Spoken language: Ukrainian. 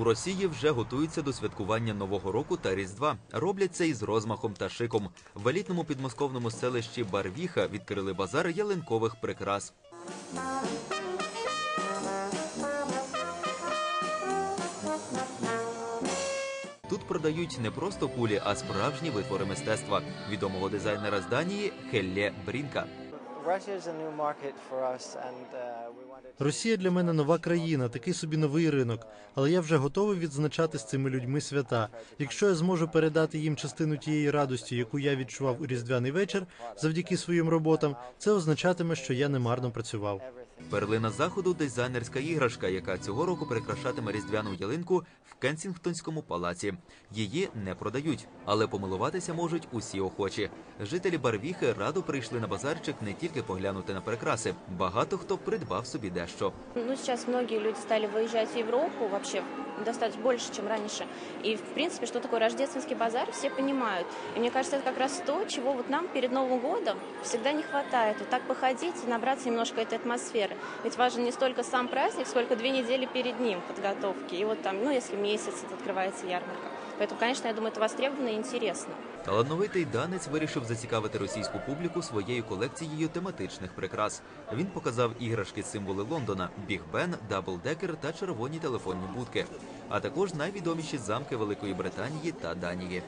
У Росії вже готуються до святкування Нового року та Різдва. Роблять це із розмахом та шиком. В елітному підмосковному селищі Барвіха відкрили базар ялинкових прикрас. Тут продають не просто кулі, а справжні витвори мистецтва відомого дизайнера з Данії Хелле Брінка. Uh. Росія для мене нова країна, такий собі новий ринок. Але я вже готовий відзначати з цими людьми свята. Якщо я зможу передати їм частину тієї радості, яку я відчував у різдвяний вечір, завдяки своїм роботам, це означатиме, що я немарно працював. Перлина заходу дизайнерська іграшка, яка цього року прикрашатиме різдвяну ялинку в Кенсінгтонському палаці. Її не продають, але помилуватися можуть усі охочі. Жителі Барвіхи радо прийшли на базарчик не тільки поглянути на прикраси. Багато хто придбав собі дещо. Ну, сейчас многие люди стали выезжать в Европу вообще достаточно больше, чем раньше. И, в принципе, что такое рождественский базар, все понимают. И мне кажется, это как раз то, чего вот нам перед Новым годом всегда не хватает. Вот так походить и набраться немножко этой атмосферы. Ведь важен не столько сам праздник, сколько две недели перед ним подготовки. И вот там, ну, если месяц это открывается ярмарка. Поэтому, конечно, я думаю, это востребовано и интересно. Талановитий данець вирішив зацікавити російську публіку своєю колекцією тематичних прикрас. Він показав іграшки символи Лондона: Біг Бен, Даблдекер та червоні телефонні будки, а також найвідоміші замки Великої Британії та Данії.